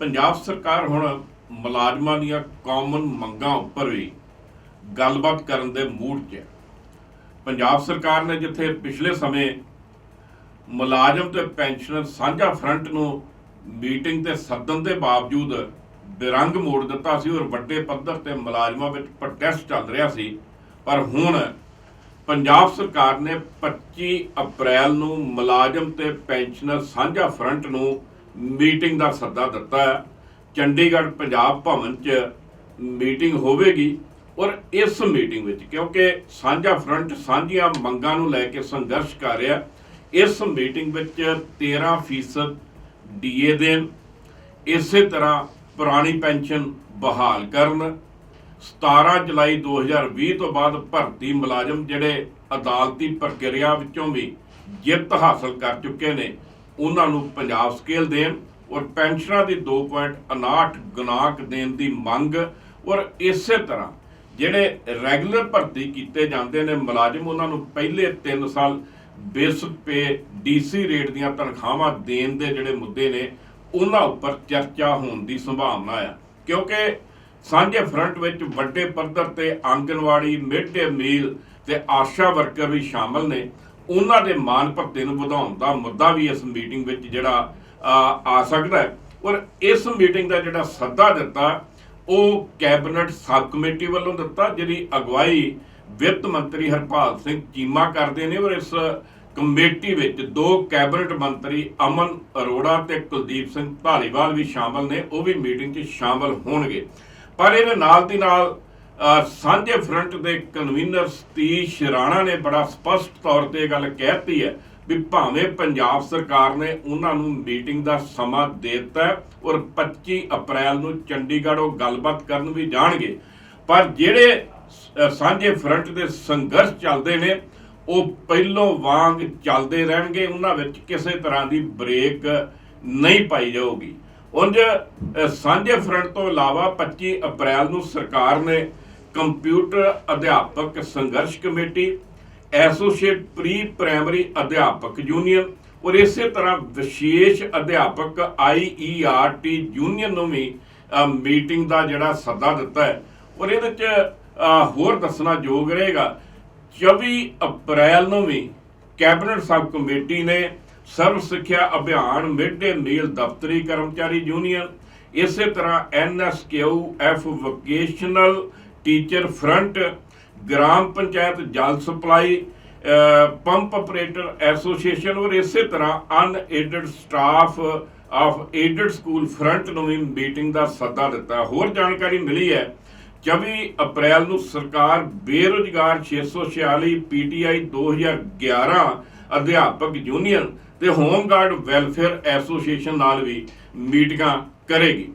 ਪੰਜਾਬ ਸਰਕਾਰ ਹੁਣ ਮੁਲਾਜ਼ਮਾਂ ਦੀਆਂ ਕਾਮਨ ਮੰਗਾਂ ਉੱਪਰ ਵੀ ਗੱਲਬਾਤ ਕਰਨ ਦੇ ਮੂਡ 'ਚ ਹੈ। ਪੰਜਾਬ ਸਰਕਾਰ ਨੇ ਜਿੱਥੇ ਪਿਛਲੇ ਸਮੇਂ ਮੁਲਾਜ਼ਮ ਤੇ ਪੈਨਸ਼ਨਰ ਸਾਂਝਾ ਫਰੰਟ ਨੂੰ ਮੀਟਿੰਗ ਤੇ ਸੱਦਣ ਦੇ ਬਾਵਜੂਦ ਬਿਰੰਗ ਮੋੜ ਦਿੱਤਾ ਸੀ ਔਰ ਵੱਡੇ ਪੱਧਰ ਤੇ ਮੁਲਾਜ਼ਮਾਂ ਵਿੱਚ ਪ੍ਰੋਟੈਸਟ ਚੱਲ ਰਿਹਾ ਸੀ, ਪਰ ਹੁਣ ਪੰਜਾਬ ਸਰਕਾਰ ਨੇ 25 ਅਪ੍ਰੈਲ ਨੂੰ ਮੁਲਾਜ਼ਮ ਤੇ ਪੈਨਸ਼ਨਰ ਸਾਂਝਾ ਫਰੰਟ ਨੂੰ ਮੀਟਿੰਗ ਦਾ ਸੱਦਾ ਦਿੱਤਾ ਹੈ। ਚੰਡੀਗੜ੍ਹ ਪੰਜਾਬ ਭਵਨ 'ਚ ਮੀਟਿੰਗ ਹੋਵੇਗੀ ਔਰ ਇਸ ਮੀਟਿੰਗ ਵਿੱਚ ਕਿਉਂਕਿ ਸਾਂਝਾ ਫਰੰਟ ਸਾਂਝੀਆਂ ਮੰਗਾਂ ਨੂੰ ਲੈ ਕੇ ਸੰਘਰਸ਼ ਕਰ ਰਿਹਾ, ਇਸ ਮੀਟਿੰਗ ਵਿੱਚ 13% ਡੀਏ ਦੇਣ, ਇਸੇ ਤਰ੍ਹਾਂ ਪੁਰਾਣੀ ਪੈਨਸ਼ਨ ਬਹਾਲ ਕਰਨ 17 ਜੁਲਾਈ 2020 ਤੋਂ ਬਾਅਦ ਭਰਤੀ ਮੁਲਾਜ਼ਮ ਜਿਹੜੇ ਅਦਾਲਤੀ ਪ੍ਰਕਿਰਿਆ ਵਿੱਚੋਂ ਵੀ ਜਿੱਤ ਹਾਸਲ ਕਰ ਚੁੱਕੇ ਨੇ ਉਹਨਾਂ ਨੂੰ ਪੰਜਾਬ ਸਕੇਲ ਦੇਣ ਔਰ ਪੈਨਸ਼ਨਾਂ ਦੀ 2.59 ਗੁਨਾਕ ਦੇਣ ਦੀ ਮੰਗ ਔਰ ਇਸੇ ਤਰ੍ਹਾਂ ਜਿਹੜੇ ਰੈਗੂਲਰ ਭਰਤੀ ਕੀਤੇ ਜਾਂਦੇ ਨੇ, ਮੁਲਾਜ਼ਮ ਉਹਨਾਂ ਨੂੰ ਪਹਿਲੇ 3 ਸਾਲ ਬੇਸਿਕ ਪੇ ਡੀਸੀ ਰੇਟ ਦੀਆਂ ਤਨਖਾਹਾਂ ਦੇਣ ਦੇ ਜਿਹੜੇ ਮੁੱਦੇ ਨੇ, ਉਹਨਾਂ ਉੱਪਰ ਚਰਚਾ ਹੋਣ ਦੀ ਸੰਭਾਵਨਾ ਆ। ਕਿਉਂਕਿ ਸਾਂਝੇ ਫਰੰਟ ਵਿੱਚ ਵੱਡੇ ਪੱਧਰ ਤੇ ਆਂਗਨਵਾੜੀ ਮਿਡ ਡੇ ਮੀਲ ਤੇ ਆਸ਼ਾ ਵਰਕਰ ਵੀ ਸ਼ਾਮਲ ਨੇ। ਉਹਨਾਂ ਦੇ ਮਾਨ ਭੱਤੇ ਨੂੰ ਵਧਾਉਣ ਦਾ ਮੁੱਦਾ ਵੀ ਇਸ ਮੀਟਿੰਗ ਵਿੱਚ ਜਿਹੜਾ ਆ, ਸਕਦਾ ਹੈ। ਔਰ ਇਸ ਮੀਟਿੰਗ ਦਾ ਜਿਹੜਾ ਸੱਦਾ ਦਿੱਤਾ ਉਹ ਕੈਬਨਿਟ ਸਬ ਕਮੇਟੀ ਵੱਲੋਂ ਦਿੱਤਾ ਜਿਹਦੀ ਅਗਵਾਈ ਵਿੱਤ ਮੰਤਰੀ ਹਰਪਾਲ ਸਿੰਘ ਚੀਮਾ ਕਰਦੇ ਨੇ। ਔਰ ਇਸ ਕਮੇਟੀ ਵਿੱਚ ਦੋ ਕੈਬਨਿਟ ਮੰਤਰੀ ਅਮਨ ਅਰੋੜਾ ਤੇ ਕੁਲਦੀਪ ਸਿੰਘ ਧਾਲੀਵਾਲ ਵੀ ਸ਼ਾਮਲ ਨੇ। ਉਹ ਵੀ ਮੀਟਿੰਗ 'ਚ ਸ਼ਾਮਲ ਹੋਣਗੇ। ਪਰ ਇਹਦੇ ਨਾਲ ਦੀ ਨਾਲ ਸਾਂਝੇ ਫਰੰਟ ਦੇ ਕਨਵੀਨਰ ਸਤੀਸ਼ ਰਾਣਾ ਨੇ ਬੜਾ ਸਪਸ਼ਟ ਤੌਰ ਤੇ ਇਹ ਗੱਲ ਕਹਿਤੀ ਹੈ ਵੀ ਭਾਵੇਂ ਪੰਜਾਬ ਸਰਕਾਰ ਨੇ ਉਹਨਾਂ ਨੂੰ ਮੀਟਿੰਗ ਦਾ ਸਮਾਂ ਦੇ ਦਿੱਤਾ ਔਰ 25 ਅਪ੍ਰੈਲ ਨੂੰ ਚੰਡੀਗੜ੍ਹ ਉਹ ਗੱਲਬਾਤ ਕਰਨ ਵੀ ਜਾਣਗੇ, ਪਰ ਜਿਹੜੇ ਸਾਂਝੇ ਫਰੰਟ ਦੇ ਸੰਘਰਸ਼ ਚੱਲਦੇ ਨੇ, ਉਹ ਪਹਿਲੋਂ ਵਾਂਗ ਚੱਲਦੇ ਰਹਿਣਗੇ, ਉਹਨਾਂ ਵਿੱਚ ਕਿਸੇ ਤਰ੍ਹਾਂ ਦੀ ਬ੍ਰੇਕ ਨਹੀਂ ਪਾਈ ਜਾਊਗੀ। ਉਂਝ ਸਾਂਝੇ ਫਰੰਟ ਤੋਂ ਇਲਾਵਾ 25 ਅਪ੍ਰੈਲ ਨੂੰ ਸਰਕਾਰ ਨੇ ਕੰਪਿਊਟਰ ਅਧਿਆਪਕ ਸੰਘਰਸ਼ ਕਮੇਟੀ, ਐਸੋਸੀਏਟ ਪ੍ਰੀ ਪ੍ਰਾਇਮਰੀ ਅਧਿਆਪਕ ਯੂਨੀਅਨ ਔਰ ਇਸੇ ਤਰ੍ਹਾਂ ਵਿਸ਼ੇਸ਼ ਅਧਿਆਪਕ ਆਈਈਆਰਟੀ ਯੂਨੀਅਨ ਨੂੰ ਵੀ ਮੀਟਿੰਗ ਦਾ ਜਿਹੜਾ ਸੱਦਾ ਦਿੱਤਾ ਹੈ। ਔਰ ਇਹਦੇ ਚ ਹੋਰ ਦੱਸਣਾ ਯੋਗ ਰਹੇਗਾ 24 ਅਪ੍ਰੈਲ ਨੂੰ ਵੀ ਕੈਬਨਿਟ ਸਬ ਕਮੇਟੀ ਨੇ ਸਰਵ ਸਿੱਖਿਆ ਅਭਿਆਨ ਮਿਡ ਡੇ ਮੀਲ ਦਫ਼ਤਰੀ ਕਰਮਚਾਰੀ ਯੂਨੀਅਨ, ਇਸੇ ਤਰ੍ਹਾਂ NSQ F vocational teacher front, gram panchayat ਜਲ ਸਪਲਾਈ ਪੰਪ ਆਪਰੇਟਰ ਐਸੋਸੀਏਸ਼ਨ ਔਰ ਇਸੇ ਤਰ੍ਹਾਂ unaided staff of aided school front ਨੂੰ ਵੀ ਮੀਟਿੰਗ ਦਾ ਸੱਦਾ ਦਿੱਤਾ। ਹੋਰ ਜਾਣਕਾਰੀ ਮਿਲੀ ਹੈ 24 ਅਪ੍ਰੈਲ ਨੂੰ ਸਰਕਾਰ ਬੇਰੁਜ਼ਗਾਰ 646 ਪੀਟੀਆਈ 2011 ਅਧਿਆਪਕ ਯੂਨੀਅਨ ਤੇ ਹੋਮਗਾਰਡ ਵੈਲਫੇਅਰ ਐਸੋਸੀਏਸ਼ਨ ਨਾਲ ਵੀ ਮੀਟਿੰਗਾਂ ਕਰੇਗੀ।